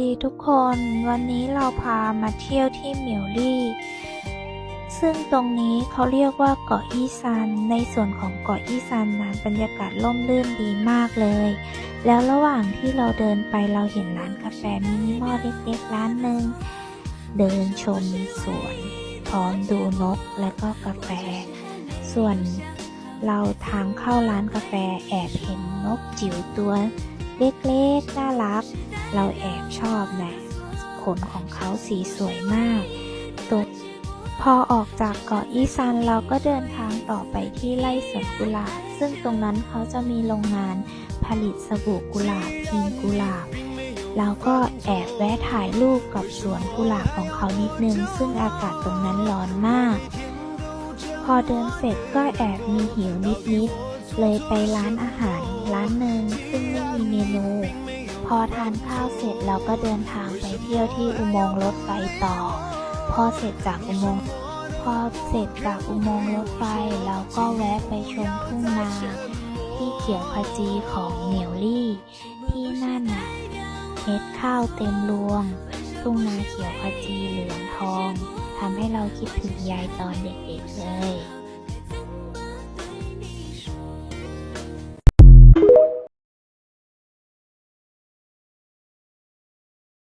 ดีทุกคนวันนี้เราพามาเที่ยวที่เหมียวลี่ ซึ่งตรงนี้เขาเรียกว่าเกาะอีซัน ในส่วนของเกาะอีซันนั้นบรรยากาศร่มรื่นดีมากเลย แล้วระหว่างที่เราเดินไปเราเห็นร้านกาแฟมินิมอลเล็กๆร้านหนึ่งเดินชมสวนพร้อมดูนกและก็กาแฟ ส่วนเราทางเข้าร้านกาแฟแอบเห็นนกจิ๋วตัว เล็กๆ น่ารัก เราแอบชอบนะขนของเขาสีสวยมากตัวพอออกจากเกาะอีซันเราก็เดินทางต่อไปที่ไร่สวนกุหลาบ ซึ่งตรงนั้นเขาจะมีโรงงานผลิตสบู่กุหลาบทีมกุหลาบเราก็แอบแวะถ่ายรูปกับสวนกุหลาบของเขานิดนึง ซึ่งอากาศตรงนั้นร้อนมาก พอเดินเสร็จก็แอบมีหิวนิดๆเลยไปร้านอาหารร้านหนึ่ง มีเมนู พอทานข้าวเสร็จเราก็เดินทางไปเที่ยวที่อุโมงค์รถไฟต่อ พอเสร็จจากอุโมงค์พอเสร็จจากอุโมงค์รถไฟเราก็แวะไปชมทุ่งนาที่เขียวขจีของเหมียวลี่ ที่นั่นน่ะเม็ดข้าวเต็มรวง ทุ่งนาเขียวขจีเหลืองทองทำให้เราคิดถึงยายตอนเด็กๆเลย